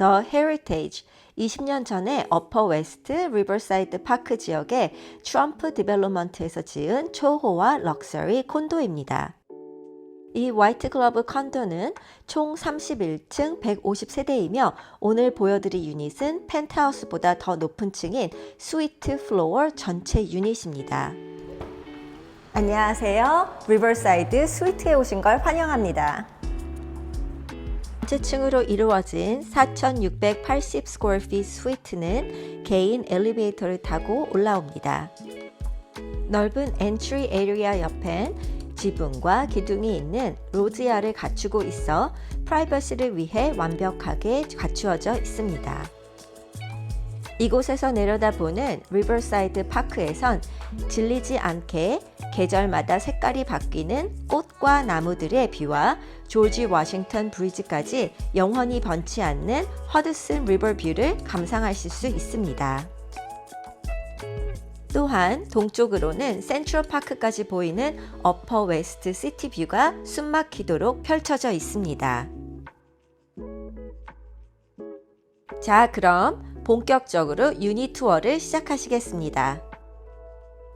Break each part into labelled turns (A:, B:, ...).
A: The Heritage 20년 전에 어퍼 웨스트 리버사이드 파크 지역의 트럼프 디벨로먼트에서 지은 초호화 럭셔리 콘도입니다. 이 화이트 글러브 컨도는 총 31층 150세대이며 오늘 보여드릴 유닛은 펜트하우스보다 더 높은 층인 스위트 플로어 전체 유닛입니다. 안녕하세요. 리버사이드 스위트에 오신 걸 환영합니다. 층으로 이루어진 4,680 square feet 스위트는 개인 엘리베이터를 타고 올라옵니다. 넓은 엔트리 에리아 옆엔 지붕과 기둥이 있는 로지아를 갖추고 있어 프라이버시를 위해 완벽하게 갖추어져 있습니다. 이곳에서 내려다보는 리버사이드 파크에선 질리지 않게 계절마다 색깔이 바뀌는 꽃과 나무들의 뷰와 조지 워싱턴 브리지까지 영원히 번치 않는 허드슨 리버 뷰를 감상하실 수 있습니다. 또한 동쪽으로는 센트럴 파크까지 보이는 어퍼 웨스트 시티 뷰가 숨막히도록 펼쳐져 있습니다. 자, 그럼 본격적으로 유닛 투어를 시작하시겠습니다.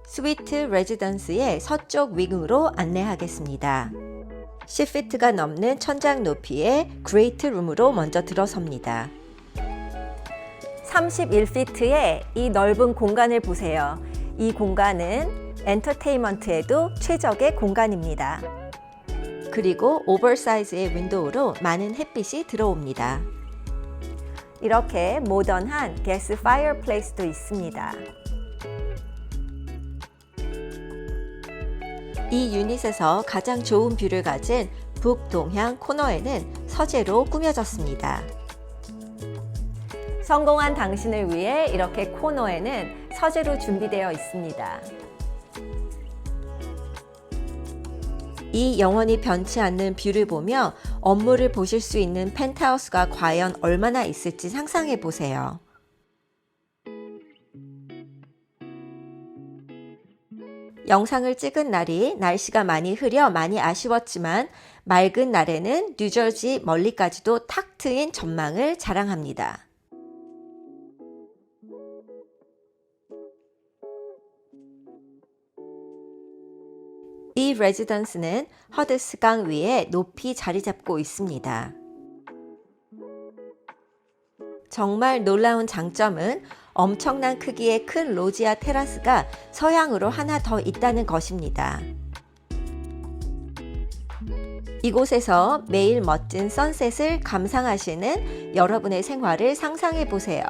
A: 스위트 레지던스의 서쪽 윙으로 안내하겠습니다. 10피트가 넘는 천장 높이의 그레이트 룸으로 먼저 들어섭니다. 31피트의 이 넓은 공간을 보세요. 이 공간은 엔터테인먼트에도 최적의 공간입니다. 그리고 오버사이즈의 윈도우로 많은 햇빛이 들어옵니다. 이렇게 모던한 게스 파이어플레이스도 있습니다. 이 유닛에서 가장 좋은 뷰를 가진 북동향 코너에는 서재로 꾸며졌습니다. 성공한 당신을 위해 이렇게 코너에는 서재로 준비되어 있습니다. 이 영원히 변치 않는 뷰를 보며 업무를 보실 수 있는 펜트하우스가 과연 얼마나 있을지 상상해 보세요. 영상을 찍은 날이 날씨가 많이 흐려 많이 아쉬웠지만 맑은 날에는 뉴저지 멀리까지도 탁 트인 전망을 자랑합니다. 이 레지던스는 허드스강 위에 높이 자리 잡고 있습니다. 정말 놀라운 장점은 엄청난 크기의 큰 로지아 테라스가 서양으로 하나 더 있다는 것입니다. 이곳에서 매일 멋진 선셋을 감상하시는 여러분의 생활을 상상해 보세요.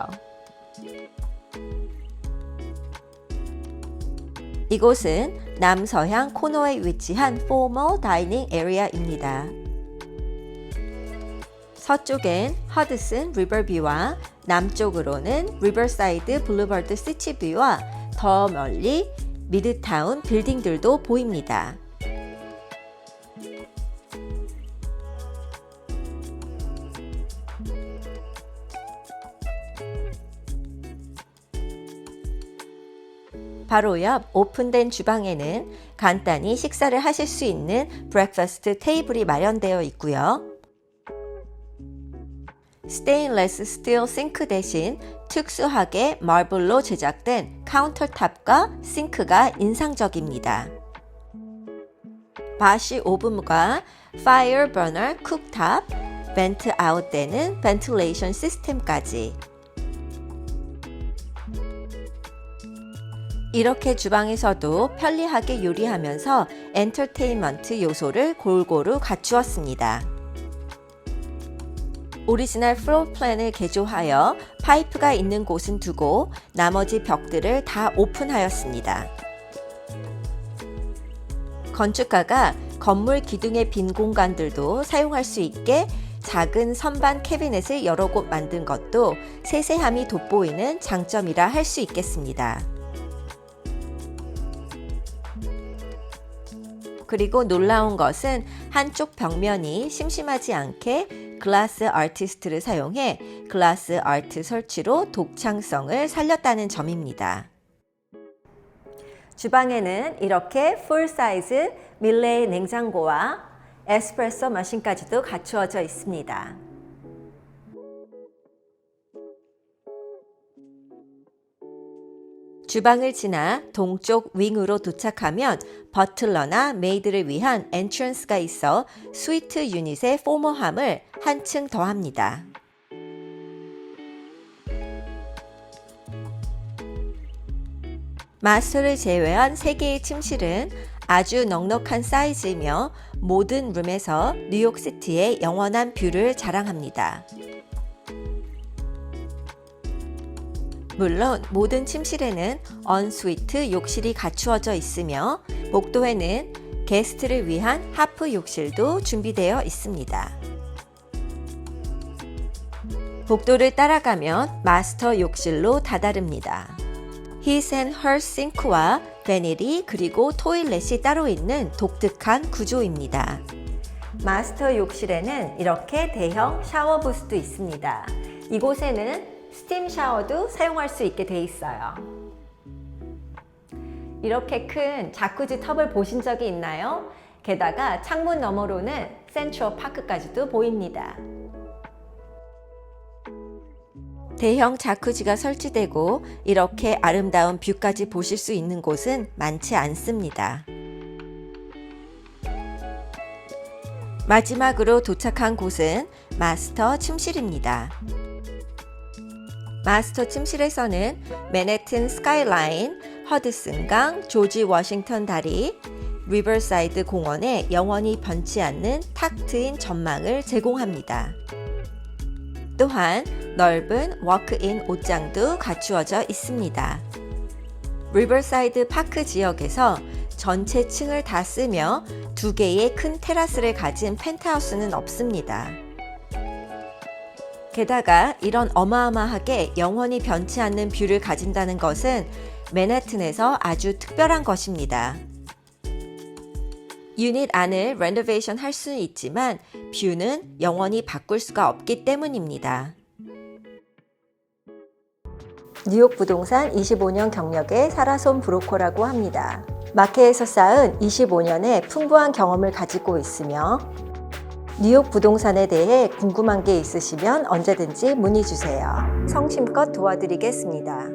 A: 이곳은 남서향 코너에 위치한 포멀 다이닝 에리아입니다. 서쪽엔 허드슨 리버뷰와 남쪽으로는 리버사이드 블루버드 시티뷰와 더 멀리 미드타운 빌딩들도 보입니다. 바로 옆 오픈된 주방에는 간단히 식사를 하실 수 있는 브렉퍼스트 테이블이 마련되어 있고요. 스테인레스 스틸 싱크 대신 특수하게 마블로 제작된 카운터탑과 싱크가 인상적입니다. 바시 오븐과 파이어 버너 쿡탑, 벤트 아웃되는 벤틸레이션 시스템까지 이렇게 주방에서도 편리하게 요리하면서 엔터테인먼트 요소를 골고루 갖추었습니다. 오리지널 플로어 플랜을 개조하여 파이프가 있는 곳은 두고 나머지 벽들을 다 오픈하였습니다. 건축가가 건물 기둥의 빈 공간들도 사용할 수 있게 작은 선반 캐비넷을 여러 곳 만든 것도 세세함이 돋보이는 장점이라 할 수 있겠습니다. 그리고 놀라운 것은 한쪽 벽면이 심심하지 않게 글라스 아티스트를 사용해 글라스 아트 설치로 독창성을 살렸다는 점입니다. 주방에는 이렇게 풀 사이즈 밀레 냉장고와 에스프레소 머신까지도 갖추어져 있습니다. 주방을 지나 동쪽 윙으로 도착하면 버틀러나 메이드를 위한 엔트런스가 있어 스위트 유닛의 포머함을 한층 더합니다. 마스터를 제외한 3개의 침실은 아주 넉넉한 사이즈이며 모든 룸에서 뉴욕시티의 영원한 뷰를 자랑합니다. 물론 모든 침실에는 언스위트 욕실이 갖추어져 있으며 복도에는 게스트를 위한 하프 욕실도 준비되어 있습니다. 복도를 따라가면 마스터 욕실로 다다릅니다. His and Her 싱크와 베닐이 그리고 토일렛이 따로 있는 독특한 구조입니다. 마스터 욕실에는 이렇게 대형 샤워 부스도 있습니다. 이곳에는 스팀 샤워도 사용할 수 있게 돼 있어요. 이렇게 큰 자쿠지 텁을 보신 적이 있나요? 게다가 창문 너머로는 센트럴 파크까지도 보입니다. 대형 자쿠지가 설치되고 이렇게 아름다운 뷰까지 보실 수 있는 곳은 많지 않습니다. 마지막으로 도착한 곳은 마스터 침실입니다. 마스터 침실에서는 맨해튼 스카이라인, 허드슨강, 조지 워싱턴 다리, 리버사이드 공원에 영원히 변치 않는 탁 트인 전망을 제공합니다. 또한 넓은 워크인 옷장도 갖추어져 있습니다. 리버사이드 파크 지역에서 전체 층을 다 쓰며 두 개의 큰 테라스를 가진 펜트하우스는 없습니다. 게다가 이런 어마어마하게 영원히 변치 않는 뷰를 가진다는 것은 맨해튼에서 아주 특별한 것입니다. 유닛 안을 레노베이션 할 수는 있지만 뷰는 영원히 바꿀 수가 없기 때문입니다. 뉴욕 부동산 25년 경력의 사라손 브로커라고 합니다. 마켓에서 쌓은 25년의 풍부한 경험을 가지고 있으며 뉴욕 부동산에 대해 궁금한 게 있으시면 언제든지 문의 주세요. 성심껏 도와드리겠습니다.